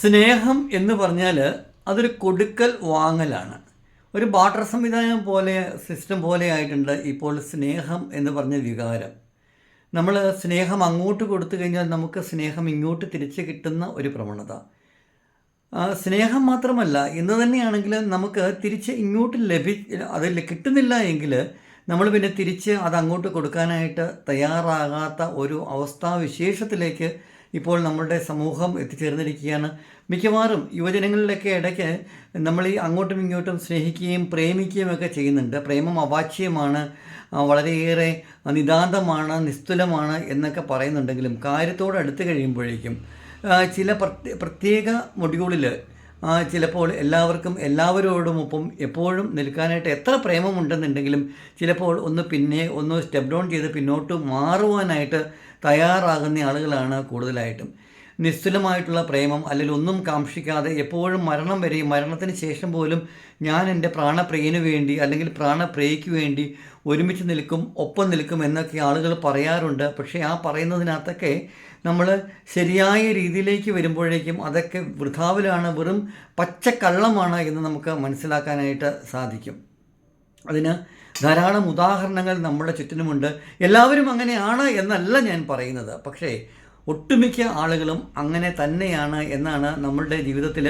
സ്നേഹം എന്ന് പറഞ്ഞാൽ അതൊരു കൊടുക്കൽ വാങ്ങലാണ്. ഒരു ബാട്ടർ സംവിധാനം പോലെ സിസ്റ്റം പോലെ ആയിട്ടുണ്ട് ഇപ്പോൾ സ്നേഹം എന്ന് പറഞ്ഞ വികാരം. നമ്മൾ സ്നേഹം അങ്ങോട്ട് കൊടുത്തു കഴിഞ്ഞാൽ നമുക്ക് സ്നേഹം ഇങ്ങോട്ട് തിരിച്ച് കിട്ടുന്ന ഒരു പ്രവണത. സ്നേഹം മാത്രമല്ല ഇന്ന് തന്നെയാണെങ്കിൽ നമുക്ക് തിരിച്ച് ഇങ്ങോട്ട് ലഭി അതിൽ കിട്ടുന്നില്ല എങ്കിൽ നമ്മൾ പിന്നെ തിരിച്ച് അത് അങ്ങോട്ട് കൊടുക്കാനായിട്ട് തയ്യാറാകാത്ത ഒരു അവസ്ഥാവിശേഷത്തിലേക്ക് ഇപ്പോൾ നമ്മളുടെ സമൂഹം എത്തിച്ചേർന്നിരിക്കുകയാണ്. മിക്കവാറും യുവജനങ്ങളിലൊക്കെ ഇടയ്ക്ക് നമ്മൾ ഈ അങ്ങോട്ടും ഇങ്ങോട്ടും സ്നേഹിക്കുകയും പ്രേമിക്കുകയും ഒക്കെ ചെയ്യുന്നുണ്ട്. പ്രേമം അവാച്യമാണ് വളരെയേറെ നിതാന്തമാണ് നിസ്തുലമാണ് എന്നൊക്കെ പറയുന്നുണ്ടെങ്കിലും കാര്യത്തോട് അടുത്ത് കഴിയുമ്പോഴേക്കും ചില പ്രത്യ- പ്രത്യേക മൊഡ്യൂളിൽ ചിലപ്പോൾ എല്ലാവർക്കും എല്ലാവരോടുമൊപ്പം എപ്പോഴും നിൽക്കാനായിട്ട് എത്ര പ്രേമമുണ്ടെന്നുണ്ടെങ്കിലും ചിലപ്പോൾ ഒന്ന് പിന്നെ ഒന്ന് സ്റ്റെപ്പ് ഡൗൺ ചെയ്ത് പിന്നോട്ട് മാറുവാനായിട്ട് തയ്യാറാകുന്ന ആളുകളാണ് കൂടുതലായിട്ടും. നിസ്തുലമായിട്ടുള്ള പ്രേമം അല്ലെങ്കിൽ ഒന്നും കാക്ഷിക്കാതെ എപ്പോഴും മരണം വരെയും മരണത്തിന് ശേഷം പോലും ഞാൻ എന്റെ പ്രാണപ്രിയന് വേണ്ടി അല്ലെങ്കിൽ പ്രാണപ്രിയയ്ക്ക് വേണ്ടി ഒരുമിച്ച് നിൽക്കും ഒപ്പം നിൽക്കും എന്നൊക്കെ ആളുകൾ പറയാറുണ്ട്. പക്ഷേ ആ പറയുന്നതിനകത്തൊക്കെ നമ്മൾ ശരിയായ രീതിയിലേക്ക് വരുമ്പോഴേക്കും അതൊക്കെ വൃഥാവിലാണ് വെറും പച്ചക്കള്ളമാണ് എന്ന് നമുക്ക് മനസ്സിലാക്കാനായിട്ട് സാധിക്കും. അതിന് ധാരാളം ഉദാഹരണങ്ങൾ നമ്മുടെ ചുറ്റിനുമുണ്ട്. എല്ലാവരും അങ്ങനെയാണ് എന്നല്ല ഞാൻ പറയുന്നത്. പക്ഷേ ഒട്ടുമിക്ക ആളുകളും അങ്ങനെ തന്നെയാണ് എന്നാണ് നമ്മളുടെ ജീവിതത്തിൽ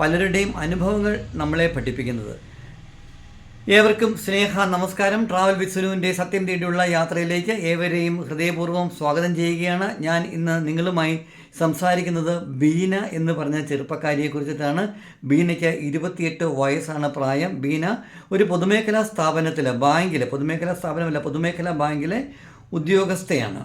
പലരുടെയും അനുഭവങ്ങൾ നമ്മളെ പഠിപ്പിക്കുന്നത്. ഏവർക്കും സ്നേഹ നമസ്കാരം. ട്രാവൽ വിത്ത് സുനുവിന്റെ സത്യം തേടിയുള്ള യാത്രയിലേക്ക് ഏവരെയും ഹൃദയപൂർവം സ്വാഗതം ചെയ്യുകയാണ്. ഞാൻ ഇന്ന് നിങ്ങളുമായി സംസാരിക്കുന്നത് ബീന എന്ന് പറഞ്ഞ ചെറുപ്പക്കാരിയെ കുറിച്ചിട്ടാണ്. ബീനയ്ക്ക് ഇരുപത്തിയെട്ട് വയസ്സാണ് പ്രായം. ബീന ഒരു പൊതുമേഖലാ സ്ഥാപനത്തിൽ ബാങ്കിൽ പൊതുമേഖലാ സ്ഥാപനമല്ല പൊതുമേഖലാ ബാങ്കിലെ ഉദ്യോഗസ്ഥയാണ്.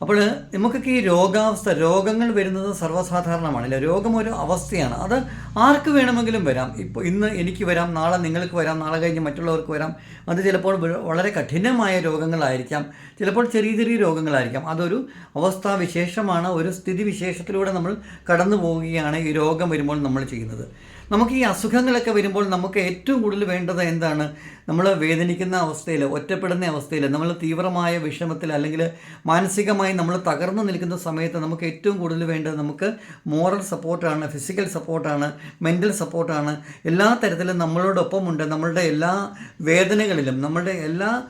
അപ്പോൾ നമുക്കൊക്കെ ഈ രോഗാവസ്ഥ രോഗങ്ങൾ വരുന്നത് സർവസാധാരണമാണല്ലോ രോഗം ഒരു അവസ്ഥയാണ്. അത് ആർക്ക് വേണമെങ്കിലും വരാം. ഇപ്പോൾ ഇന്ന് എനിക്ക് വരാം നാളെ നിങ്ങൾക്ക് വരാം നാളെ കഴിഞ്ഞ് മറ്റുള്ളവർക്ക് വരാം. അത് ചിലപ്പോൾ വളരെ കഠിനമായ രോഗങ്ങളായിരിക്കാം. ചിലപ്പോൾ ചെറിയ ചെറിയ രോഗങ്ങളായിരിക്കാം. അതൊരു അവസ്ഥാവിശേഷമാണ് ഒരു സ്ഥിതി വിശേഷത്തിലൂടെ നമ്മൾ കടന്നു പോവുകയാണ് ഈ രോഗം വരുമ്പോൾ നമ്മൾ ചെയ്യുന്നത്. നമുക്ക് ഈ അസുഖങ്ങളൊക്കെ വരുമ്പോൾ നമുക്ക് ഏറ്റവും കൂടുതൽ വേണ്ടത് എന്താണ്? നമ്മൾ വേദനിക്കുന്ന അവസ്ഥയിൽ ഒറ്റപ്പെടുന്ന അവസ്ഥയിൽ നമ്മൾ തീവ്രമായ വിഷമത്തിൽ അല്ലെങ്കിൽ മാനസികമായി നമ്മൾ തകർന്നു നിൽക്കുന്ന സമയത്ത് നമുക്ക് ഏറ്റവും കൂടുതൽ വേണ്ടത് നമുക്ക് മോറൽ സപ്പോർട്ടാണ് ഫിസിക്കൽ സപ്പോർട്ടാണ് മെന്റൽ സപ്പോർട്ടാണ് എല്ലാ തരത്തിലും നമ്മളോടൊപ്പമുണ്ട്. നമ്മളുടെ എല്ലാ വേദനകളിലും നമ്മളുടെ എല്ലാ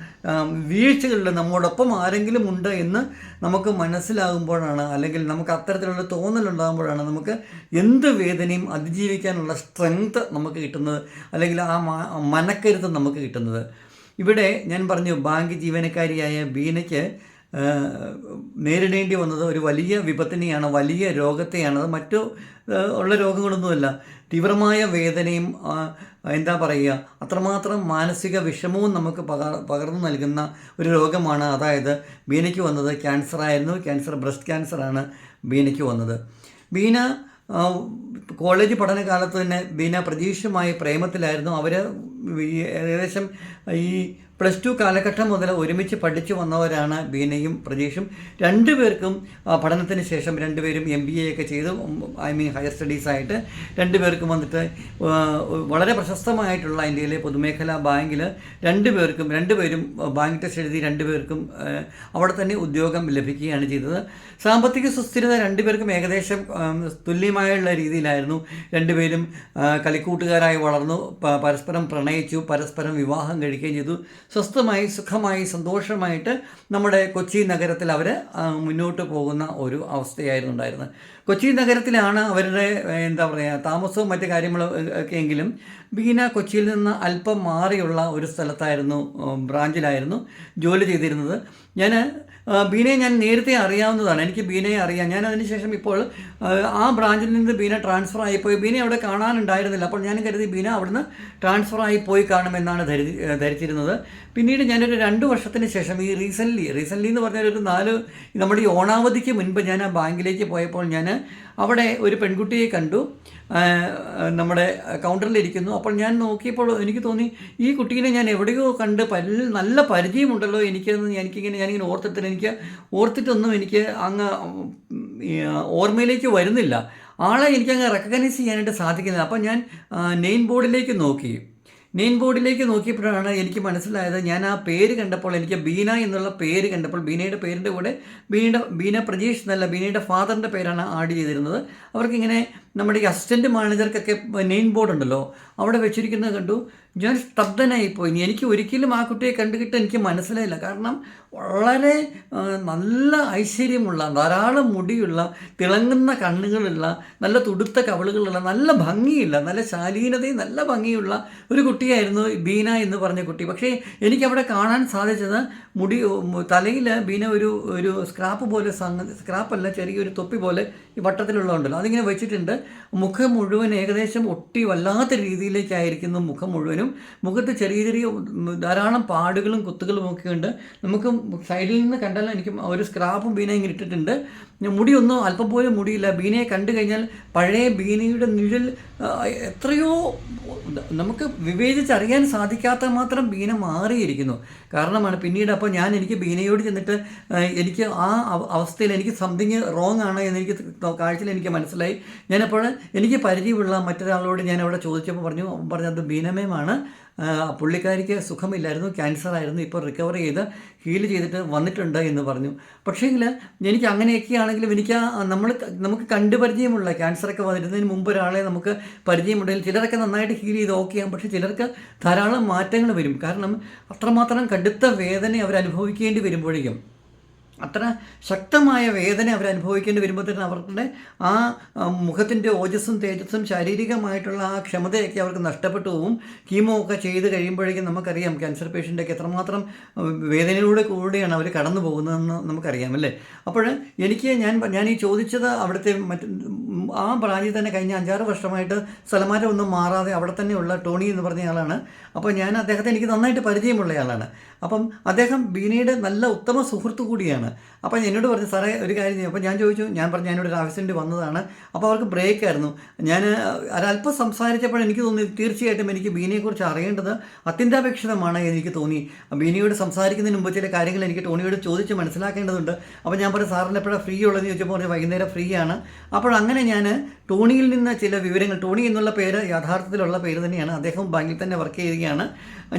വീഴ്ചകളിലും നമ്മളോടൊപ്പം ആരെങ്കിലും ഉണ്ട് എന്ന് നമുക്ക് മനസ്സിലാകുമ്പോഴാണ് അല്ലെങ്കിൽ നമുക്ക് അത്തരത്തിലുള്ള തോന്നലുണ്ടാകുമ്പോഴാണ് നമുക്ക് എന്ത് വേദനയും അതിജീവിക്കാനുള്ള സ്ട്രെങ്ത് നമുക്ക് കിട്ടുന്നത് അല്ലെങ്കിൽ ആ മനക്കരുത്ത് നമുക്ക് കിട്ടുന്നത്. ഇവിടെ ഞാൻ പറഞ്ഞു ബാങ്ക് ജീവനക്കാരിയായ ബീനയ്ക്ക് നേരിടേണ്ടി വന്നത് ഒരു വലിയ വിപത്തിനെയാണ് വലിയ രോഗത്തെയാണ് അത് മറ്റു ഉള്ള രോഗങ്ങളൊന്നുമല്ല. തീവ്രമായ വേദനയും എന്താ പറയുക അത്രമാത്രം മാനസിക വിഷമവും നമുക്ക് പകർ പകർന്നു നൽകുന്ന ഒരു രോഗമാണ് അതായത് ബീനയ്ക്ക് വന്നത് ക്യാൻസർ ആയിരുന്നു ക്യാൻസർ ബ്രസ്റ്റ് ക്യാൻസറാണ് ബീനയ്ക്ക് വന്നത്. ബീന കോളേജ് പഠനകാലത്ത് തന്നെ ബീന പ്രതീക്ഷമായി പ്രേമത്തിലായിരുന്നു. അവർ ഏകദേശം ഈ പ്ലസ് ടു കാലഘട്ടം മുതൽ ഒരുമിച്ച് പഠിച്ചു വന്നവരാണ് ബീനയും പ്രതീഷും രണ്ടുപേർക്കും പഠനത്തിന് ശേഷം രണ്ടുപേരും എം ബി എ ഒക്കെ ചെയ്തു. ഐ മീൻ ഹയർ സ്റ്റഡീസായിട്ട് രണ്ടുപേർക്കും വന്നിട്ട് വളരെ പ്രശസ്തമായിട്ടുള്ള ഇന്ത്യയിലെ പൊതുമേഖലാ ബാങ്കിൽ രണ്ടുപേർക്കും രണ്ടുപേരും ബാങ്ക് ടെസ്റ്റ് എഴുതി രണ്ടുപേർക്കും അവിടെ തന്നെ ഉദ്യോഗം ലഭിക്കുകയാണ് ചെയ്തത്. സാമ്പത്തിക സുസ്ഥിരത രണ്ടുപേർക്കും ഏകദേശം തുല്യമായുള്ള രീതിയിലായിരുന്നു. രണ്ടുപേരും കളിക്കൂട്ടുകാരായി വളർന്നു പരസ്പരം പ്രണയിച്ചു പരസ്പരം വിവാഹം കഴിക്കുകയും ചെയ്തു. സ്വസ്ഥമായി സുഖമായി സന്തോഷമായിട്ട് നമ്മുടെ കൊച്ചി നഗരത്തിൽ അവർ മുന്നോട്ട് പോകുന്ന ഒരു അവസ്ഥയായിരുന്നു ഉണ്ടായിരുന്നത്. കൊച്ചി നഗരത്തിലാണ് അവരുടെ എന്താ പറയുക താമസവും മറ്റു കാര്യങ്ങളും ഒക്കെ എങ്കിലും ബീന കൊച്ചിയിൽ നിന്ന് അല്പം മാറിയുള്ള ഒരു സ്ഥലത്തായിരുന്നു ബ്രാഞ്ചിലായിരുന്നു ജോലി ചെയ്തിരുന്നത്. ഞാൻ ബീനയെ ഞാൻ നേരത്തെ അറിയാവുന്നതാണ്. എനിക്ക് ബീനയെ അറിയാം. ഞാൻ അതിനുശേഷം ഇപ്പോൾ ആ, ബ്രാഞ്ചിൽ നിന്ന് ബീന ട്രാൻസ്ഫർ ആയിപ്പോയി. ബീന അവിടെ കാണാനുണ്ടായിരുന്നില്ല. അപ്പോൾ ഞാൻ കരുതി ബീന അവിടുന്ന് ട്രാൻസ്ഫർ ആയി പോയി കാണുമെന്നാണ് ധരി ധരിച്ചിരുന്നത്. പിന്നീട് ഞാനൊരു രണ്ട് വർഷത്തിന് ശേഷം ഈ റീസെന്റ്ലി റീസെന്റ്ലി എന്ന് പറഞ്ഞാൽ ഒരു നാല് നമ്മുടെ ഈ ഓണാവധിക്ക് മുൻപ് ഞാൻ ആ ബാങ്കിലേക്ക് പോയപ്പോൾ ഞാൻ അവിടെ ഒരു പെൺകുട്ടിയെ കണ്ടു. നമ്മുടെ കൗണ്ടറിലിരിക്കുന്നു അപ്പോൾ ഞാൻ നോക്കിയപ്പോൾ എനിക്ക് തോന്നി ഈ കുട്ടീനെ ഞാൻ എവിടെയോ കണ്ട് പല നല്ല പരിചയമുണ്ടല്ലോ എനിക്കെന്ന് എനിക്കിങ്ങനെ ഞാനിങ്ങനെ ഓർത്തിട്ട് എനിക്ക് ഓർത്തിട്ടൊന്നും എനിക്ക് അങ്ങ് ഓർമ്മയിലേക്ക് വരുന്നില്ല. ആളെ എനിക്കങ്ങ് റെക്കഗ്നൈസ് ചെയ്യാനായിട്ട് സാധിക്കുന്നില്ല. അപ്പോൾ ഞാൻ നെയിം ബോർഡിലേക്ക് നോക്കി. നെയിം ബോർഡിലേക്ക് നോക്കിയപ്പോഴാണ് എനിക്ക് മനസ്സിലായത് ഞാൻ ആ പേര് കണ്ടപ്പോൾ എനിക്ക് ബീന എന്നുള്ള പേര് കണ്ടപ്പോൾ ബീനയുടെ പേരിന്റെ കൂടെ ബീനയുടെ ബീന പ്രജീഷ് എന്നല്ല ബീനയുടെ ഫാദറിന്റെ പേരാണ് ആഡ് ചെയ്തിരുന്നത്. അവർക്കിങ്ങനെ നമ്മുടെ ഈ അസിസ്റ്റന്റ് മാനേജർക്കൊക്കെ നെയിം ബോർഡ് ഉണ്ടല്ലോ അവിടെ വെച്ചിരിക്കുന്നത് കണ്ടു. ഞാൻ സ്തബ്ധനായിപ്പോയി ഇനി എനിക്ക് ഒരിക്കലും ആ കുട്ടിയെ കണ്ടുകിട്ട് എനിക്ക് മനസ്സിലായില്ല. കാരണം വളരെ നല്ല ഐശ്വര്യമുള്ള ധാരാളം മുടിയുള്ള തിളങ്ങുന്ന കണ്ണുകളുള്ള നല്ല തുടുത്ത കവളുകളുള്ള നല്ല ഭംഗിയുള്ള നല്ല ശാലീനതയും നല്ല ഭംഗിയുള്ള ഒരു കുട്ടിയായിരുന്നു ബീന എന്ന് പറഞ്ഞ കുട്ടി. പക്ഷേ എനിക്കവിടെ കാണാൻ സാധിച്ചത് മുടി തലയിൽ ബീന ഒരു ഒരു സ്ക്രാപ്പ് പോലെ സ്ക്രാപ്പല്ല ചെറിയൊരു തൊപ്പി പോലെ ഈ വട്ടത്തിലുള്ളതുണ്ടല്ലോ. അതിങ്ങനെ വെച്ചിട്ടുണ്ട്. മുഖം മുഴുവൻ ഏകദേശം ഒട്ടി വല്ലാത്ത രീതിയിലേക്കായിരിക്കുന്നു മുഖം മുഴുവനും. മുഖത്ത് ചെറിയ ചെറിയ ധാരാളം പാടുകളും കുത്തുകളും ഒക്കെ ഉണ്ട്. നമുക്ക് സൈഡിൽ നിന്ന് കണ്ടാലും എനിക്ക് ഒരു സ്ക്രാപ്പും ഇങ്ങനെ ഇട്ടിട്ടുണ്ട്. മുടിയൊന്നും അല്പം പോലും മുടിയില്ല. ബീനയെ കണ്ടു കഴിഞ്ഞാൽ പഴയ ബീനയുടെ നിഴൽ എത്രയോ നമുക്ക് വിവേചിച്ചറിയാൻ സാധിക്കാത്ത മാത്രം ബീന മാറിയിരിക്കുന്നു. കാരണമാണ് പിന്നീട് അപ്പോൾ ഞാൻ എനിക്ക് ബീനയോട് ചെന്നിട്ട് എനിക്ക് ആ അവസ്ഥയിൽ എനിക്ക് സംതിങ് റോങ് ആണ് എന്ന് എനിക്ക് കാഴ്ചയിൽ എനിക്ക് മനസ്സിലായി. ഞാനപ്പോൾ എനിക്ക് പരിചയമുള്ള മറ്റൊരാളോട് ഞാൻ അവിടെ ചോദിച്ചപ്പോൾ പറഞ്ഞു പറഞ്ഞത് ബീനമേമാണ് ആ, പുള്ളിക്കാരിക്ക് സുഖമില്ലായിരുന്നു ക്യാൻസർ ആയിരുന്നു ഇപ്പോൾ റിക്കവർ ചെയ്ത് ഹീൽ ചെയ്തിട്ട് വന്നിട്ടുണ്ട് എന്ന് പറഞ്ഞു. പക്ഷേങ്കിൽ എനിക്ക് അങ്ങനെയൊക്കെ ആണെങ്കിലും എനിക്ക് നമ്മൾ നമുക്ക് കണ്ടുപരിചയമുള്ള ക്യാൻസറൊക്കെ വന്നിരുന്നതിന് മുമ്പ് ഒരാളെ നമുക്ക് പരിചയമുണ്ടെങ്കിൽ ചിലരൊക്കെ നന്നായിട്ട് ഹീൽ ചെയ്ത് ഓക്കെ ആകും പക്ഷേ ചിലർക്ക് ധാരാളം മാറ്റങ്ങൾ വരും. കാരണം അത്രമാത്രം കടുത്ത വേദന അവർ അനുഭവിക്കേണ്ടി വരുമ്പോഴേക്കും. അത്ര ശക്തമായ വേദന അവർ അനുഭവിക്കേണ്ടി വരുമ്പോഴത്തേനും അവരുടെ ആ മുഖത്തിന്റെ ഓജസ്സും തേജസ്സും ശാരീരികമായിട്ടുള്ള ആ ക്ഷമതയൊക്കെ അവർക്ക് നഷ്ടപ്പെട്ടു പോവും. കീമോ ഒക്കെ ചെയ്ത് കഴിയുമ്പോഴേക്കും നമുക്കറിയാം ക്യാൻസർ പേഷ്യന്റൊക്കെ എത്രമാത്രം വേദനയിലൂടെ കൂടെയാണ് അവർ കടന്നു പോകുന്നതെന്ന് നമുക്കറിയാം അല്ലേ? അപ്പോൾ എനിക്ക് ഞാൻ ഞാൻ ഈ ചോദിച്ചത് അവിടുത്തെ മറ്റ് ആ ബ്രാഞ്ചിൽ തന്നെ കഴിഞ്ഞ അഞ്ചാറ് വർഷമായിട്ട് സ്ഥലമാറ്റം ഒന്നും മാറാതെ അവിടെ തന്നെയുള്ള ടോണി എന്ന് പറഞ്ഞ ആളാണ്. അപ്പോൾ ഞാൻ അദ്ദേഹത്തെ എനിക്ക് നന്നായിട്ട് പരിചയമുള്ള ആളാണ്. അപ്പം അദ്ദേഹം ബീനയുടെ നല്ല ഉത്തമ സുഹൃത്തു കൂടിയാണ്. അപ്പം എന്നോട് പറഞ്ഞു സാറേ ഒരു കാര്യം ചെയ്യും. അപ്പോൾ ഞാൻ ചോദിച്ചു ഞാൻ പറഞ്ഞു ഞാനിവിടെ ഒരു ആവശ്യത്തിന് വന്നതാണ്. അപ്പോൾ അവർക്ക് ബ്രേക്ക് ആയിരുന്നു. ഞാൻ ഒരല്പം സംസാരിച്ചപ്പോൾ എനിക്ക് തോന്നി തീർച്ചയായിട്ടും എനിക്ക് ബീനയെക്കുറിച്ച് അറിയേണ്ടത് അത്യന്താപേക്ഷിതമാണ് എനിക്ക് തോന്നി. ബീനയോട് സംസാരിക്കുന്നതിന് മുമ്പ് ചില കാര്യങ്ങൾ എനിക്ക് ടോണിയോട് ചോദിച്ച് മനസ്സിലാക്കേണ്ടതുണ്ട്. അപ്പോൾ ഞാൻ പറഞ്ഞു സാറിന് എപ്പോഴാണ് ഫ്രീ ഉള്ളതെന്ന് ചോദിച്ചപ്പോൾ പറഞ്ഞു വൈകുന്നേരം ഫ്രീ ആണ്. അപ്പോൾ അങ്ങനെ ഞാൻ ടോണിയിൽ നിന്ന് ചില വിവരങ്ങൾ ടോണി എന്നുള്ള പേര് യഥാർത്ഥത്തിലുള്ള പേര് തന്നെയാണ് അദ്ദേഹം ബാങ്കിൽ തന്നെ വർക്ക് ചെയ്യുകയാണ്.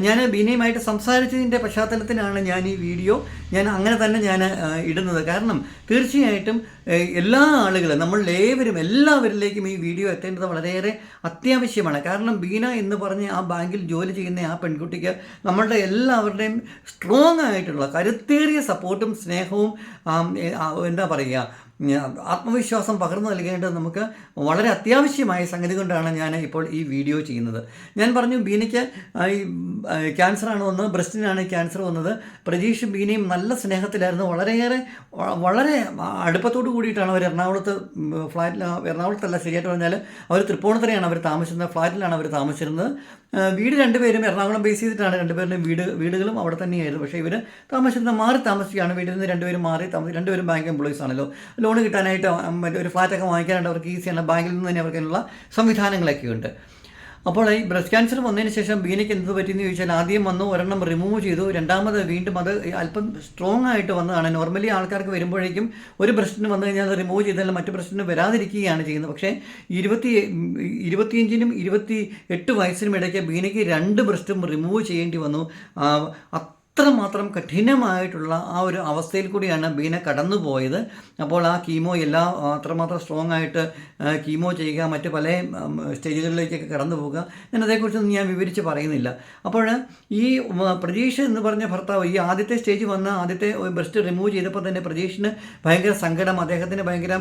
ഞാൻ ബീനയുമായിട്ട് സംസാരിച്ചതിന്റെ പശ്ചാത്തലത്തിലാണ് ഞാൻ ഈ വീഡിയോ. ഞാൻ അങ്ങനെ തന്നെ ഞാൻ ഇടുന്നത്. കാരണം തീർച്ചയായിട്ടും എല്ലാ ആളുകളും നമ്മൾ ഏവരും എല്ലാവരിലേക്കും ഈ വീഡിയോ എത്തേണ്ടത് വളരെയേറെ അത്യാവശ്യമാണ്. കാരണം ബീന എന്ന് പറഞ്ഞ് ആ ബാങ്കിൽ ജോലി ചെയ്യുന്ന ആ പെൺകുട്ടിക്ക് നമ്മളുടെ എല്ലാവരുടെയും സ്ട്രോങ് ആയിട്ടുള്ള കരുത്തേറിയ സപ്പോർട്ടും സ്നേഹവും എന്താ പറയുക ആത്മവിശ്വാസം പകർന്നു നൽകേണ്ടത് നമുക്ക് വളരെ അത്യാവശ്യമായ സംഗതി കൊണ്ടാണ് ഞാൻ ഇപ്പോൾ ഈ വീഡിയോ ചെയ്യുന്നത്. ഞാൻ പറഞ്ഞു ബീനയ്ക്ക് ഈ ക്യാൻസറാണ് വന്നത് ബ്രസ്റ്റിനാണ് ക്യാൻസർ വന്നത്. പ്രതീഷ് ബീനയും നല്ല സ്നേഹത്തിലായിരുന്നു. വളരെയേറെ വളരെ അടുപ്പത്തോട് കൂടിയിട്ടാണ് അവർ എറണാകുളത്ത് ഫ്ലാറ്റിൽ എറണാകുളത്തല്ല ശരിയായിട്ട് പറഞ്ഞാൽ അവർ തൃപ്പൂണിത്തറയാണ് അവർ താമസിച്ചിരുന്നത് ഫ്ലാറ്റിലാണ് അവർ താമസിച്ചിരുന്നത്. വീട് രണ്ടുപേരും എറണാകുളം ബേസ് ചെയ്തിട്ടാണ് രണ്ടുപേരുടെയും വീട് വീടുകളും അവിടെ തന്നെയായിരുന്നു. പക്ഷേ ഇവർ താമസിച്ചിരുന്ന മാറി താമസിക്കുകയാണ്. വീട്ടിൽ നിന്ന് രണ്ടുപേരും മാറി താമസി രണ്ടുപേരും ബാങ്ക് എംപ്ലോയീസ് ആണല്ലോ. ലോൺ കിട്ടാനായിട്ട് മറ്റേ ഒരു ഫ്ലാറ്റൊക്കെ വാങ്ങിക്കാനായിട്ട് അവർക്ക് ഈസിയാണ് ബാങ്കിൽ നിന്ന് തന്നെ അവർക്ക് അതിനുള്ള സംവിധാനങ്ങളൊക്കെ ഉണ്ട് അപ്പോൾ ഈ ബ്രസ്റ്റ് ക്യാൻസർ വന്നതിന് ശേഷം ബീനയ്ക്ക് എന്ത് പറ്റിയെന്ന് ചോദിച്ചാൽ ആദ്യം വന്നു ഒരെണ്ണം റിമൂവ് ചെയ്തു രണ്ടാമത് വീണ്ടും അത് അല്പം സ്ട്രോങ് ആയിട്ട് വന്നതാണ്. നോർമലി ആൾക്കാർക്ക് വരുമ്പോഴേക്കും ഒരു ബ്രസ്റ്റിന് വന്നു കഴിഞ്ഞാൽ അത് റിമൂവ് ചെയ്താൽ മറ്റു ബ്രസ്റ്റിന് വരാതിരിക്കുകയാണ് ചെയ്യുന്നത്. പക്ഷേ ഇരുപത്തി ഇരുപത്തിയഞ്ചിനും ഇരുപത്തി എട്ട് വയസ്സിനും ഇടയ്ക്ക് ബീനയ്ക്ക് രണ്ട് ബ്രസ്റ്റും റിമൂവ് ചെയ്യേണ്ടി വന്നു. അത്രമാത്രം കഠിനമായിട്ടുള്ള ആ ഒരു അവസ്ഥയിൽ കൂടിയാണ് ബീന കടന്നുപോയത്. അപ്പോൾ ആ കീമോ എല്ലാം അത്രമാത്രം സ്ട്രോങ് ആയിട്ട് കീമോ ചെയ്യുക മറ്റ് പല സ്റ്റേജുകളിലേക്കൊക്കെ കടന്നു പോകുക ഞാൻ അതേക്കുറിച്ചൊന്നും ഞാൻ വിവരിച്ച് പറയുന്നില്ല. അപ്പോൾ ഈ പ്രതീക്ഷ എന്ന് പറഞ്ഞ ഭർത്താവ് ഈ ആദ്യത്തെ സ്റ്റേജ് വന്ന ആദ്യത്തെ ബ്രസ്റ്റ് റിമൂവ് ചെയ്തപ്പോൾ തന്നെ പ്രതീക്ഷന് ഭയങ്കര സങ്കടം അദ്ദേഹത്തിന് ഭയങ്കര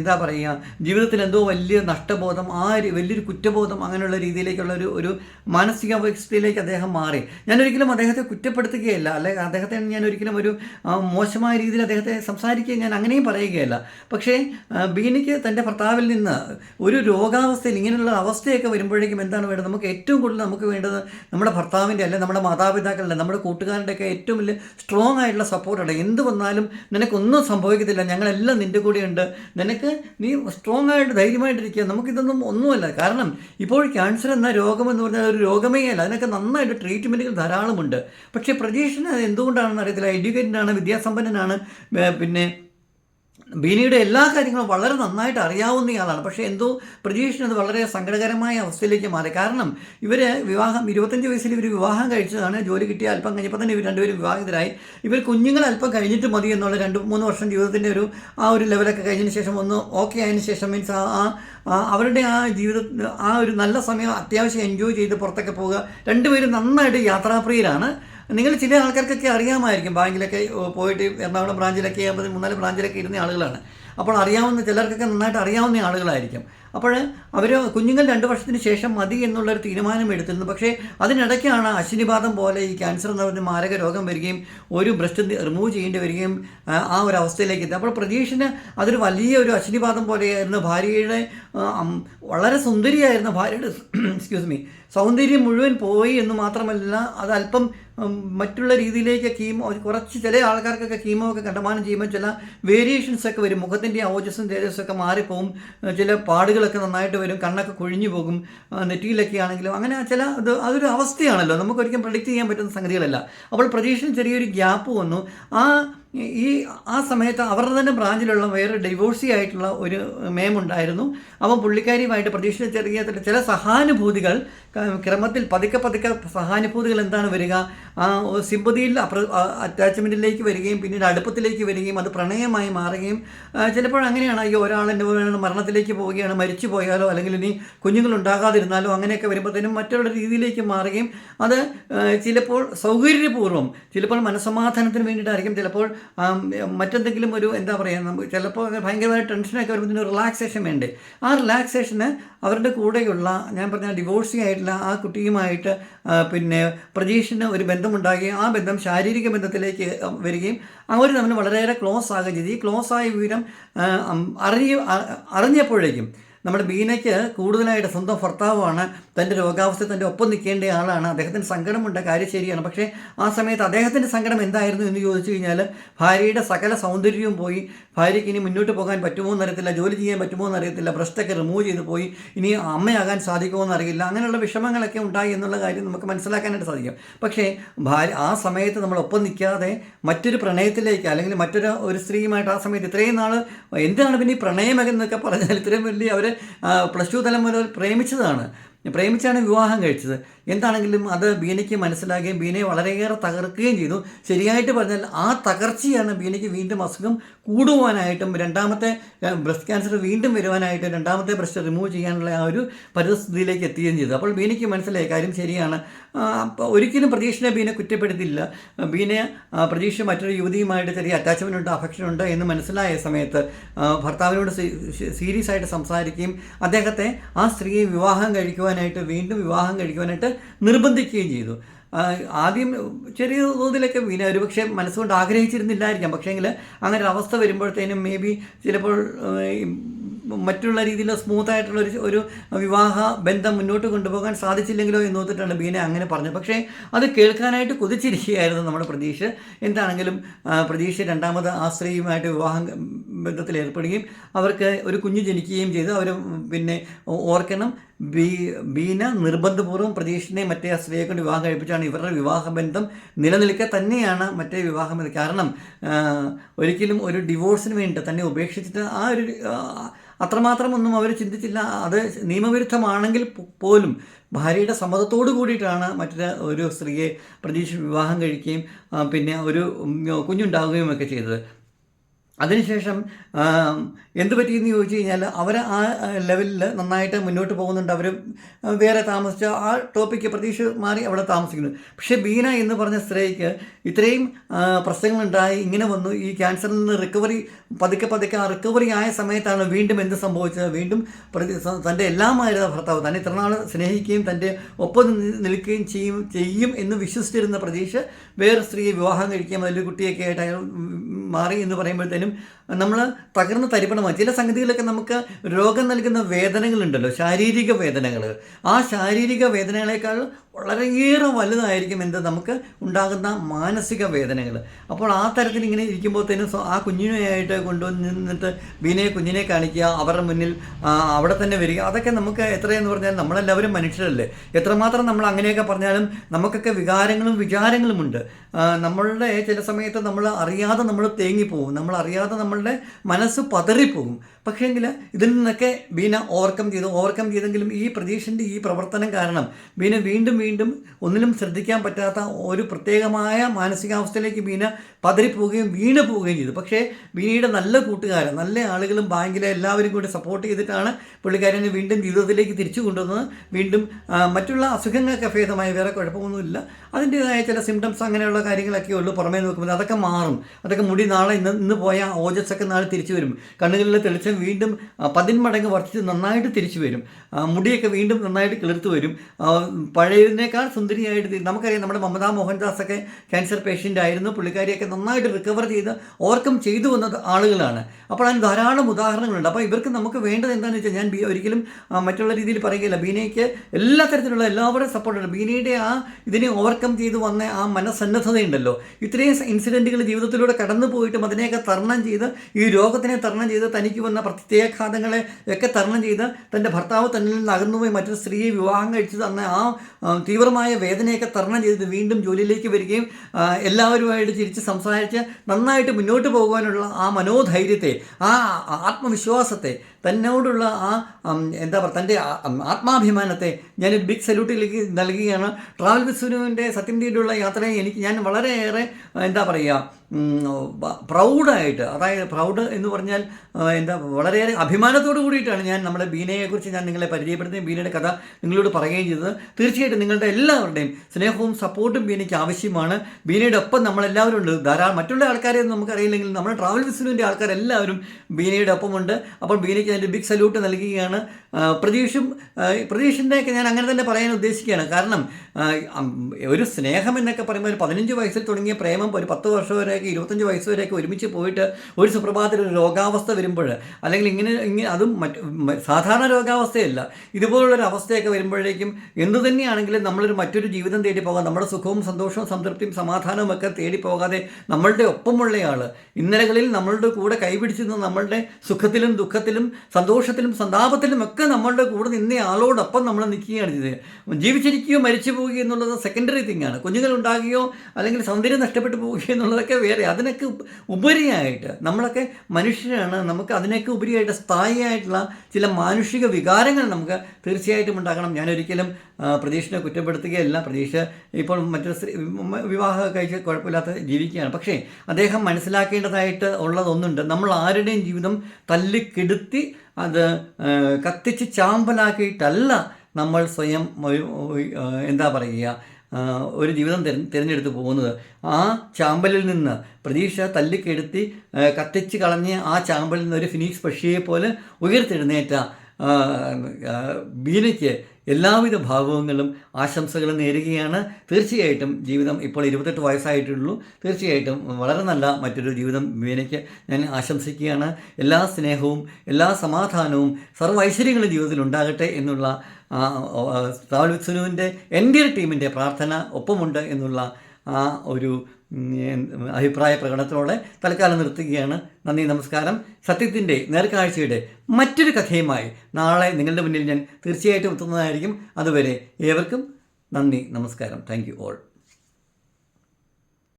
എന്താ പറയുക ജീവിതത്തിൽ എന്തോ വലിയ നഷ്ടബോധം ആ വലിയൊരു കുറ്റബോധം അങ്ങനെയുള്ള രീതിയിലേക്കുള്ള ഒരു ഒരു മാനസികാവസ്ഥയിലേക്ക് അദ്ദേഹം മാറി. ഞാനൊരിക്കലും അദ്ദേഹത്തെ കുറ്റപ്പെടുത്തുകയല്ല അല്ലെ അദ്ദേഹത്തെ ഞാൻ ഒരിക്കലും ഒരു മോശമായ രീതിയിൽ അദ്ദേഹത്തെ സംസാരിക്കുകയും ഞാൻ അങ്ങനെയും പറയുകയല്ല. പക്ഷേ ബീനിക്ക് തന്റെ ഭർത്താവിൽ നിന്ന് ഒരു രോഗാവസ്ഥയിൽ ഇങ്ങനെയുള്ള അവസ്ഥയൊക്കെ വരുമ്പോഴേക്കും എന്താണ് വേണ്ടത്? നമുക്ക് ഏറ്റവും കൂടുതൽ നമുക്ക് വേണ്ടത് നമ്മുടെ ഭർത്താവിന്റെ അല്ലെ നമ്മുടെ മാതാപിതാക്കളുടെ നമ്മുടെ കൂട്ടുകാരുടെ ഒക്കെ ഏറ്റവും വലിയ സ്ട്രോങ് ആയിട്ടുള്ള സപ്പോർട്ടാണ് എന്ത് വന്നാലും നിനക്കൊന്നും സംഭവിക്കത്തില്ല. ഞങ്ങളെല്ലാം നിന്റെ കൂടെയുണ്ട്. നിനക്ക് നീ സ്ട്രോങ് ആയിട്ട് ധൈര്യമായിട്ടിരിക്കുക നമുക്കിതൊന്നും ഒന്നുമല്ല. കാരണം ഇപ്പോൾ ക്യാൻസർ എന്ന രോഗം എന്ന് പറഞ്ഞാൽ ഒരു രോഗമേ അല്ല. അതിനൊക്കെ നന്നായിട്ട് ട്രീറ്റ്മെന്റുകൾ ധാരാളമുണ്ട്. പക്ഷേ പ്രതീക്ഷന് അത് എന്തുകൊണ്ടാണെന്ന് അറിയത്തില്ല. എഡ്യൂക്കേറ്റഡ് ആണ് വിദ്യാസമ്പന്നനാണ് പിന്നെ ബീനിയുടെ എല്ലാ കാര്യങ്ങളും വളരെ നന്നായിട്ട് അറിയാവുന്നയാളാണ് പക്ഷേ എന്തോ പ്രതീക്ഷിന് അത് വളരെ സങ്കടകരമായ അവസ്ഥയിലേക്ക് മാറി. കാരണം ഇവർ വിവാഹം ഇരുപത്തഞ്ച് വയസ്സിൽ ഇവർ വിവാഹം കഴിച്ചതാണ്. ജോലി കിട്ടിയ അല്പം കഴിഞ്ഞപ്പോൾ തന്നെ ഇവർ രണ്ടുപേരും വിവാഹിതരായി. ഇവർ കുഞ്ഞുങ്ങൾ അല്പം കഴിഞ്ഞിട്ട് മതി എന്നുള്ള രണ്ട് മൂന്ന് വർഷം ജീവിതത്തിന്റെ ഒരു ആ ഒരു ലെവലൊക്കെ കഴിഞ്ഞതിന് ശേഷം ഒന്ന് ഓക്കെ ആയതിന് ശേഷം മീൻസ് ആ അവരുടെ ആ ജീവിത ആ ഒരു നല്ല സമയം അത്യാവശ്യം എൻജോയ് ചെയ്ത് പുറത്തൊക്കെ പോവുക. രണ്ടുപേരും നന്നായിട്ട് യാത്രാപ്രിയരാണ്. നിങ്ങൾ ചില ആൾക്കാർക്കൊക്കെ അറിയാമായിരിക്കും. ബാങ്കിലൊക്കെ പോയിട്ട് എറണാകുളം ബ്രാഞ്ചിലൊക്കെ ആകുമ്പോൾ മൂന്നാൽ ബ്രാഞ്ചിലൊക്കെ ഇരുന്ന ആളുകളാണ്. അപ്പോൾ അറിയാവുന്ന ചിലർക്കൊക്കെ നന്നായിട്ട് അറിയാവുന്ന ആളുകളായിരിക്കും. അപ്പോൾ അവർ കുഞ്ഞുങ്ങൾ രണ്ട് വർഷത്തിന് ശേഷം മതി എന്നുള്ളൊരു തീരുമാനം എടുത്തിരുന്നു പക്ഷേ അതിനിടയ്ക്കാണ് അശ്വിനിപാതം പോലെ ഈ ക്യാൻസർ എന്ന് പറഞ്ഞ മാരക രോഗം വരികയും ഒരു ബ്രസ്റ്റ് റിമൂവ് ചെയ്യേണ്ടി വരികയും ആ, ഒരു അവസ്ഥയിലേക്ക് എത്തി. അപ്പോൾ പ്രതീക്ഷിന് അതൊരു വലിയ ഒരു അശ്വിനിപാതം പോലെയായിരുന്നു. ഭാര്യയുടെ വളരെ സുന്ദരിയായിരുന്ന ഭാര്യയുടെ എക്സ്ക്യൂസ് മീ സൗന്ദര്യം മുഴുവൻ പോയി എന്ന് മാത്രമല്ല അത് അല്പം മറ്റുള്ള രീതിയിലേക്ക് കീമോ കുറച്ച് ചില ആൾക്കാർക്കൊക്കെ കീമോ ഒക്കെ കണ്ടമാനം ചെയ്യുമ്പോൾ ചില വേരിയേഷൻസ് ഒക്കെ വരും. മുഖത്തിന്റെ ഓജസ്സും തേജസ്സും ഒക്കെ മാറിപ്പോവും. ചില പാടുകളൊക്കെ നന്നായിട്ട് വരും. കണ്ണൊക്കെ കൊഴിഞ്ഞു പോകും. നെറ്റിയിലൊക്കെ ആണെങ്കിലും അങ്ങനെ ചില അത് അതൊരു അവസ്ഥയാണല്ലോ. നമുക്ക് ഒരിക്കലും പ്രഡിക്റ്റ് ചെയ്യാൻ പറ്റുന്ന സംഗതികളല്ല. അപ്പോൾ പ്രതീക്ഷയിൽ ചെറിയൊരു ഗ്യാപ്പ് വന്നു. ആ ഈ ആ സമയത്ത് അവരുടെ തന്നെ ബ്രാഞ്ചിലുള്ള വേറെ ഡൈവോഴ്സി ആയിട്ടുള്ള ഒരു മേം ഉണ്ടായിരുന്നു. അവൻ പുള്ളിക്കാരിയുമായിട്ട് പ്രതീക്ഷിച്ച ചെറിയ ചില സഹാനുഭൂതികൾ ക്രമത്തിൽ പതുക്കെ പതുക്കെ സഹാനുഭൂതികൾ എന്താണ് വരിക? ആ സിമ്പതിയിൽ അറ്റാച്ച്മെന്റിലേക്ക് വരികയും പിന്നീട് അടുപ്പത്തിലേക്ക് വരികയും അത് പ്രണയമായി മാറുകയും ചിലപ്പോൾ അങ്ങനെയാണ് ഈ ഒരാളെന്റെ മരണത്തിലേക്ക് പോവുകയാണ് മരിച്ചു പോയാലോ അല്ലെങ്കിൽ ഇനി കുഞ്ഞുങ്ങൾ ഉണ്ടാകാതിരുന്നാലോ അങ്ങനെയൊക്കെ വരുമ്പോഴത്തേനും മറ്റുള്ള രീതിയിലേക്ക് മാറുകയും അത് ചിലപ്പോൾ സൗകര്യപൂർവം ചിലപ്പോൾ മനസ്സമാധാനത്തിന് വേണ്ടിയിട്ടായിരിക്കും ചിലപ്പോൾ മറ്റെന്തെങ്കിലും ഒരു എന്താ പറയുക നമുക്ക് ചിലപ്പോൾ ഭയങ്കരമായ ടെൻഷനൊക്കെ വരുമ്പോൾ റിലാക്സേഷൻ വേണ്ടേ? ആ റിലാക്സേഷന് അവരുടെ കൂടെയുള്ള ഞാൻ പറഞ്ഞ ഡിവോഴ്സി ആയിട്ടുള്ള ആ കുട്ടിയുമായിട്ട് പിന്നെ പ്രതീക്ഷിന് ഒരു ബന്ധമുണ്ടാകുകയും ആ ബന്ധം ശാരീരിക ബന്ധത്തിലേക്ക് വരികയും അവർ തമ്മിൽ വളരെയേറെ ക്ലോസ് ആകുകയും ചെയ്തു. ഈ ക്ലോസ് ആയ വിവരം അറിയ അറിഞ്ഞപ്പോഴേക്കും നമ്മുടെ ബീനയ്ക്ക് കൂടുതലായിട്ട് സ്വന്തം ഭർത്താവാണ് തന്റെ രോഗാവസ്ഥ തന്റെ ഒപ്പം നിൽക്കേണ്ട ആളാണ്. അദ്ദേഹത്തിന് സങ്കടമുണ്ട്. കാര്യം ശരിയാണ്. പക്ഷേ ആ സമയത്ത് അദ്ദേഹത്തിന്റെ സങ്കടം എന്തായിരുന്നു എന്ന് ചോദിച്ചു കഴിഞ്ഞാൽ ഭാര്യയുടെ സകല സൗന്ദര്യവും പോയി. ഭാര്യയ്ക്ക് ഇനി മുന്നോട്ട് പോകാൻ പറ്റുമോ എന്നറിയത്തില്ല ജോലി ചെയ്യാൻ പറ്റുമോ എന്നറിയത്തില്ല ബ്രസ്റ്റൊക്കെ റിമൂവ് ചെയ്ത് പോയി. ഇനി അമ്മയാകാൻ സാധിക്കുമോ എന്നറിയില്ല അങ്ങനെയുള്ള വിഷമങ്ങളൊക്കെ ഉണ്ടായി എന്നുള്ള കാര്യം നമുക്ക് മനസ്സിലാക്കാനായിട്ട് സാധിക്കും. പക്ഷേ ഭാര്യ ആ സമയത്ത് നമ്മൾ ഒപ്പം നിൽക്കാതെ മറ്റൊരു പ്രണയത്തിലേക്ക് അല്ലെങ്കിൽ മറ്റൊരു ഒരു സ്ത്രീയുമായിട്ട് ആ സമയത്ത് ഇത്രയും നാൾ എന്താണ് പിന്നെ ഈ പ്രണയമെന്നൊക്കെ പറഞ്ഞാൽ ഇത്രയും വലിയ അവർ പ്ലസ് ടു തലം മുതൽ പ്രേമിച്ചതാണ്. പ്രേമിച്ചാണ് വിവാഹം കഴിച്ചത്. എന്താണെങ്കിലും അത് ബീനയ്ക്ക് മനസ്സിലാകുകയും ബീനയെ വളരെയേറെ തകർക്കുകയും ചെയ്തു. ശരിയായിട്ട് പറഞ്ഞാൽ ആ തകർച്ചയാണ് ബീനയ്ക്ക് വീണ്ടും അസുഖം കൂടുവാനായിട്ടും രണ്ടാമത്തെ ബ്രസ്റ്റ് ക്യാൻസർ വീണ്ടും വരുവാനായിട്ടും രണ്ടാമത്തെ ബ്രസ്റ്റ് റിമൂവ് ചെയ്യാനുള്ള ആ ഒരു പരിസ്ഥിതിയിലേക്ക് എത്തുകയും ചെയ്തു. അപ്പോൾ ബീനയ്ക്ക് മനസ്സിലായി കാര്യം ശരിയാണ്. ഒരിക്കലും പ്രതീക്ഷനെ ബീനെ കുറ്റപ്പെടുത്തില്ല. ബീനെ പ്രതീക്ഷ മറ്റൊരു യുവതിയുമായിട്ട് ചെറിയ അറ്റാച്ച്മെന്റ് ഉണ്ട് അഫെക്ഷൻ ഉണ്ട് എന്ന് മനസ്സിലായ സമയത്ത് ഭർത്താവിനോട് സീരിയസ് ആയിട്ട് സംസാരിക്കുകയും അദ്ദേഹത്തെ ആ സ്ത്രീയെ വിവാഹം കഴിക്കുവാനായിട്ട് വീണ്ടും വിവാഹം കഴിക്കുവാനായിട്ട് നിർബന്ധിക്കുകയും ചെയ്തു. ആദ്യം ചെറിയ തോതിലൊക്കെ വീണ ഒരു പക്ഷേ മനസ്സുകൊണ്ട് ആഗ്രഹിച്ചിരുന്നില്ലായിരിക്കാം. പക്ഷേങ്കിൽ അങ്ങനെ ഒരു അവസ്ഥ വരുമ്പോഴത്തേനും മേ ബി ചിലപ്പോൾ മറ്റുള്ള രീതിയിൽ സ്മൂത്ത് ആയിട്ടുള്ള ഒരു വിവാഹ ബന്ധം മുന്നോട്ട് കൊണ്ടുപോകാൻ സാധിച്ചില്ലെങ്കിലോ എന്ന് ഓർത്തിട്ടാണ് ബീന അങ്ങനെ പറഞ്ഞത്. പക്ഷേ അത് കേൾക്കാനായിട്ട് കൊതിച്ചിരിക്കുകയായിരുന്നു നമ്മുടെ പ്രതീക്ഷ എന്താണെങ്കിലും പ്രതീക്ഷ രണ്ടാമത് ആ സ്ത്രീയുമായിട്ട് വിവാഹം ബന്ധത്തിൽ ഏർപ്പെടുകയും അവർക്ക് ഒരു കുഞ്ഞു ജനിക്കുകയും ചെയ്തു. അവർ പിന്നെ ഓർക്കണം. ബീ ബീന നിർബന്ധപൂർവം പ്രതീക്ഷിനെ മറ്റേ സ്ത്രീയെ കൊണ്ട് വിവാഹം കഴിപ്പിച്ചാണ് ഇവരുടെ വിവാഹബന്ധം നിലനിൽക്കെ തന്നെയാണ് മറ്റേ വിവാഹം കാരണം ഒരിക്കലും ഒരു ഡിവോഴ്സിന് വേണ്ടി തന്നെ ഉപേക്ഷിച്ചിട്ട് ആ ഒരു അത്രമാത്രം ഒന്നും അവർ ചിന്തിച്ചില്ല. അത് നിയമവിരുദ്ധമാണെങ്കിൽ പോലും ഭാര്യയുടെ സമ്മതത്തോടു കൂടിയിട്ടാണ് മറ്റൊരു ഒരു സ്ത്രീയെ പ്രതീക്ഷ വിവാഹം കഴിക്കുകയും പിന്നെ ഒരു കുഞ്ഞുണ്ടാവുകയും ഒക്കെ ചെയ്തത്. അതിനുശേഷം എന്ത് പറ്റിയെന്ന് ചോദിച്ചു കഴിഞ്ഞാൽ അവർ ആ ലെവലിൽ നന്നായിട്ട് മുന്നോട്ട് പോകുന്നുണ്ട്. അവർ വേറെ താമസിച്ച ആ ടോപ്പിക്ക് പ്രതീക്ഷ മാറി അവിടെ താമസിക്കുന്നു. പക്ഷേ ബീന എന്ന് പറഞ്ഞ സ്ത്രീക്ക് ഇത്രയും പ്രശ്നങ്ങളുണ്ടായി ഇങ്ങനെ വന്നു ഈ ക്യാൻസറിൽ നിന്ന് റിക്കവറി പതുക്കെ പതുക്കെ ആ റിക്കവറി ആയ സമയത്താണ് വീണ്ടും എന്ത് സംഭവിച്ചത്? വീണ്ടും പ്രതി തന്റെ എല്ലാമായിരുന്ന ഭർത്താവ്. തന്നെ ഇത്രനാൾ സ്നേഹിക്കുകയും തന്റെ ഒപ്പം നിൽക്കുകയും ചെയ്യും ചെയ്യും എന്ന് വിശ്വസിച്ചിരുന്ന പ്രതീക്ഷ വേറെ സ്ത്രീയെ വിവാഹം കഴിക്കുകയും അതിൽ കുട്ടിയൊക്കെ ആയിട്ട് മാറി എന്ന് പറയുമ്പോഴത്തേനും നമ്മൾ തകർന്ന് തരിപ്പണമായി ചില സംഗതികളൊക്കെ നമുക്ക് രോഗം നൽകുന്ന വേദനകളുണ്ടല്ലോ. ശാരീരിക വേദനകൾ ആ ശാരീരിക വേദനകളെക്കാൾ വളരെയേറെ വലുതായിരിക്കും എന്ത് നമുക്ക് ഉണ്ടാകുന്ന മാനസിക വേദനകൾ. അപ്പോൾ ആ തരത്തിൽ ഇങ്ങനെ ഇരിക്കുമ്പോൾ തന്നെ ആ കുഞ്ഞിനെയായിട്ട് കൊണ്ടുവന്നിട്ട് ബീനയെ കുഞ്ഞിനെ കാണിക്കുക അവരുടെ മുന്നിൽ അവിടെ തന്നെ വരിക അതൊക്കെ നമുക്ക് എത്രയെന്ന് പറഞ്ഞാൽ നമ്മളെല്ലാവരും മനുഷ്യരല്ലേ. എത്രമാത്രം നമ്മൾ അങ്ങനെയൊക്കെ പറഞ്ഞാലും നമുക്കൊക്കെ വികാരങ്ങളും വിചാരങ്ങളുമുണ്ട് നമ്മളുടെ ചില സമയത്ത് നമ്മൾ അറിയാതെ നമ്മൾ തേങ്ങിപ്പോവും. നമ്മൾ അറിയാതെ നമ്മളുടെ മനസ്സ് പതറിപ്പോകും പക്ഷേങ്കിൽ ഇതിൽ നിന്നൊക്കെ ബീന ഓവർകം ചെയ്തു. ഓവർകം ചെയ്തെങ്കിലും ഈ പ്രതീക്ഷന്റെ ഈ പ്രവർത്തനം കാരണം ബീന വീണ്ടും വീണ്ടും ഒന്നിലും ശ്രദ്ധിക്കാൻ പറ്റാത്ത ഒരു പ്രത്യേകമായ മാനസികാവസ്ഥയിലേക്ക് ബീന പതറിപ്പോവുകയും വീണ് പോവുകയും ചെയ്തു. പക്ഷേ ബീനയുടെ നല്ല കൂട്ടുകാരൻ നല്ല ആളുകളും ബാങ്കിലെ എല്ലാവരും കൂടി സപ്പോർട്ട് ചെയ്തിട്ടാണ് പുള്ളിക്കാരനെ വീണ്ടും ജീവിതത്തിലേക്ക് തിരിച്ചു കൊണ്ടുവന്നത്. വീണ്ടും മറ്റുള്ള അസുഖങ്ങൾക്ക് ഭേദമായി വേറെ കുഴപ്പമൊന്നുമില്ല. അതിന്റേതായ ചില സിംറ്റംസ് അങ്ങനെയുള്ള കാര്യങ്ങളൊക്കെ ഉള്ളൂ പുറമേ നോക്കുമ്പോൾ. അതൊക്കെ മാറും. അതൊക്കെ മുടി നാളെ ഇന്ന് ഇന്ന് പോയ ഓജസ്സൊക്കെ നാളെ തിരിച്ചു വരും. കണ്ണുകളിൽ തെളിച്ചം വീണ്ടും പതിന്മടങ്ങ് വർദ്ധിച്ച് നന്നായിട്ട് തിരിച്ചു വരും. മുടിയൊക്കെ വീണ്ടും നന്നായിട്ട് കിളിർത്ത് വരും. പഴയതിനേക്കാൾ സുന്ദരിയായിട്ട് നമുക്കറിയാം നമ്മുടെ മമതാ മോഹൻദാസ് ഒക്കെ ക്യാൻസർ പേഷ്യന്റ് ആയിരുന്നു. പുള്ളിക്കാരിയൊക്കെ നന്നായിട്ട് റിക്കവർ ചെയ്ത് ഓവർകം ചെയ്തു വന്ന ആളുകളാണ്. അപ്പോൾ അതിന് ധാരാളം ഉദാഹരണങ്ങളുണ്ട്. അപ്പോൾ ഇവർക്ക് നമുക്ക് വേണ്ടത് എന്താണെന്ന് വെച്ചാൽ ഞാൻ ബി- ഒരിക്കലും മറ്റുള്ള രീതിയിൽ പറയുകയില്ല. ബീനയ്ക്ക് എല്ലാ തരത്തിലുള്ള എല്ലാവരുടെയും സപ്പോർട്ടുണ്ട് ബീനയുടെ ആ ഇതിനെ ഓവർകം ചെയ്തു വന്ന ആ മനസ്സന്നദ്ധതയുണ്ടല്ലോ ഇത്രയും ഇൻസിഡന്റുകൾ ജീവിതത്തിലൂടെ കടന്നു പോയിട്ടും അതിനെയൊക്കെ തരണം ചെയ്ത് ഈ രോഗത്തിനെ തരണം ചെയ്ത് തനിക്ക് വന്ന പ്രത്യേകാഘാതങ്ങളെ ഒക്കെ തരണം ചെയ്ത് തന്റെ ഭർത്താവ് തന്നിൽ നിന്ന് അകന്നുപോയി മറ്റൊരു സ്ത്രീയെ വിവാഹം കഴിച്ച് തന്ന ആ തീവ്രമായ വേദനയൊക്കെ തരണം ചെയ്ത് വീണ്ടും ജോലിയിലേക്ക് വരികയും എല്ലാവരുമായിട്ട് ചിരിച്ച് സംസാരിച്ച് നന്നായിട്ട് മുന്നോട്ട് പോകുവാനുള്ള ആ മനോധൈര്യത്തെ ആ ആത്മവിശ്വാസത്തെ തന്നോടുള്ള ആ എന്താ പറയുക തന്റെ ആത്മാഭിമാനത്തെ ഞാനൊരു ബിഗ് സല്യൂട്ടിലേക്ക് നൽകുകയാണ്. ട്രാവൽ വിസുനുവിന്റെ സത്യം തീരുള്ള യാത്രയെ എനിക്ക് ഞാൻ വളരെയേറെ എന്താ പറയുക പ്രൗഡായിട്ട് അതായത് പ്രൗഡ് എന്ന് പറഞ്ഞാൽ എന്താ വളരെയേറെ അഭിമാനത്തോട് കൂടിയിട്ടാണ് ഞാൻ നമ്മുടെ ബീനയെക്കുറിച്ച് ഞാൻ നിങ്ങളെ പരിചയപ്പെടുത്തുകയും ബീനയുടെ കഥ നിങ്ങളോട് പറയുകയും ചെയ്തത്. തീർച്ചയായിട്ടും നിങ്ങളുടെ എല്ലാവരുടെയും സ്നേഹവും സപ്പോർട്ടും ബീനയ്ക്ക് ആവശ്യമാണ്. ബീനയുടെ ഒപ്പം നമ്മളെല്ലാവരും ഉണ്ട്. ധാരാളം മറ്റുള്ള ആൾക്കാരെ നമുക്കറിയില്ലെങ്കിൽ നമ്മുടെ ട്രാവൽ ബിസിനുവിന്റെ ആൾക്കാരെല്ലാവരും ബീനയുടെ ഒപ്പമുണ്ട്. അപ്പോൾ ബീനയ്ക്ക് അതിന്റെ ബിഗ് സല്യൂട്ട് നൽകുകയാണ്. പ്രതീഷും പ്രതീഷിന്റെയൊക്കെ ഞാൻ അങ്ങനെ തന്നെ പറയാൻ ഉദ്ദേശിക്കുകയാണ്. കാരണം ഒരു സ്നേഹം എന്നൊക്കെ പറയുമ്പോൾ ഒരു പതിനഞ്ച് വയസ്സിൽ തുടങ്ങിയ പ്രേമം ഒരു പത്ത് വർഷം വരെയൊക്കെ ഇരുപത്തഞ്ച് വയസ്സ് വരെയൊക്കെ ഒരുമിച്ച് പോയിട്ട് ഒരു സുപ്രഭാതത്തിൽ ഒരു രോഗാവസ്ഥ വരുമ്പോൾ അല്ലെങ്കിൽ ഇങ്ങനെ ഇങ്ങനെ അതും മറ്റ് സാധാരണ രോഗാവസ്ഥയല്ല. ഇതുപോലുള്ളൊരു അവസ്ഥയൊക്കെ വരുമ്പോഴേക്കും എന്തു തന്നെയാണെങ്കിലും നമ്മളൊരു മറ്റൊരു ജീവിതം തേടി പോകാം. നമ്മുടെ സുഖവും സന്തോഷവും സംതൃപ്തിയും സമാധാനവും ഒക്കെ തേടി പോകാതെ നമ്മളുടെ ഒപ്പമുള്ളയാൾ ഇന്നലകളിൽ നമ്മളുടെ കൂടെ കൈപിടിച്ചിരുന്ന നമ്മളുടെ സുഖത്തിലും ദുഃഖത്തിലും സന്തോഷത്തിലും സന്താപത്തിലും ഒക്കെ നമ്മളുടെ കൂടെ നിന്ന ആളോടൊപ്പം നമ്മൾ നിൽക്കുകയാണ് ചെയ്തത്. ജീവിച്ചിരിക്കുകയോ മരിച്ചു പോവുകയോ എന്നുള്ളത് സെക്കൻഡറി തിങ് ആണ്. കുഞ്ഞുങ്ങൾ ഉണ്ടാകുകയോ അല്ലെങ്കിൽ സൗന്ദര്യം നഷ്ടപ്പെട്ടു പോവുകയോ എന്നുള്ളതൊക്കെ വേറെ. അതിനൊക്കെ ഉപ- ഉപരിയായിട്ട് നമ്മളൊക്കെ മനുഷ്യരാണ്. നമുക്ക് അതിനൊക്കെ ഉപരിയായിട്ട് സ്ഥായിയായിട്ടുള്ള ചില മാനുഷിക വികാരങ്ങൾ നമുക്ക് തീർച്ചയായിട്ടും ഉണ്ടാകണം. ഞാനൊരിക്കലും പ്രതീക്ഷനെ കുറ്റപ്പെടുത്തുകയല്ല. പ്രതീക്ഷ ഇപ്പോൾ മറ്റൊരു സ്ത്രീ വിവാഹം കഴിച്ച് കുഴപ്പമില്ലാത്ത ജീവിക്കുകയാണ്. പക്ഷേ അദ്ദേഹം മനസ്സിലാക്കേണ്ടതായിട്ട് ഉള്ളതൊന്നുണ്ട്. നമ്മൾ ആരുടെയും ജീവിതം തല്ലിക്കെടുത്തി അത് കത്തിച്ച് ചാമ്പലാക്കിയിട്ടല്ല നമ്മൾ സ്വയം എന്താ പറയുക ഒരു ജീവിതം തിര തിരഞ്ഞെടുത്ത് പോകുന്നത്. ആ ചാമ്പലിൽ നിന്ന് പ്രതീക്ഷ തല്ലിക്കെടുത്തി കത്തിച്ച് കളഞ്ഞ് ആ ചാമ്പലിൽ നിന്ന് ഒരു ഫിനിക്സ് പക്ഷിയെ പോലെ ഉയർത്തെഴുന്നേറ്റ ബീനയ്ക്ക് എല്ലാവിധ ഭാവങ്ങളും ആശംസകളും നേരുകയാണ്. തീർച്ചയായിട്ടും ജീവിതം ഇപ്പോൾ ഇരുപത്തെട്ട് വയസ്സായിട്ടുള്ളൂ. തീർച്ചയായിട്ടും വളരെ നല്ല മറ്റൊരു ജീവിതം ബീനയ്ക്ക് ഞാൻ ആശംസിക്കുകയാണ്. എല്ലാ സ്നേഹവും എല്ലാ സമാധാനവും സർവ ഐശ്വര്യങ്ങളും ജീവിതത്തിൽ ഉണ്ടാകട്ടെ എന്നുള്ള ആ, ആ, ട്രാവൽ വിത്ത് സുനുവിന്റെ എന്റെ ടീമിന്റെ പ്രാർത്ഥന ഒപ്പമുണ്ട് എന്നുള്ള ആ ഒരു അഭിപ്രായ പ്രകടനത്തോടെ തൽക്കാലം നിർത്തുകയാണ്. നന്ദി നമസ്കാരം. സത്യത്തിന്റെ നേർക്കാഴ്ചയുടെ മറ്റൊരു കഥയുമായി നാളെ നിങ്ങളുടെ മുന്നിൽ ഞാൻ തീർച്ചയായിട്ടും എത്തുന്നതായിരിക്കും. അതുവരെ ഏവർക്കും നന്ദി നമസ്കാരം. Thank you all.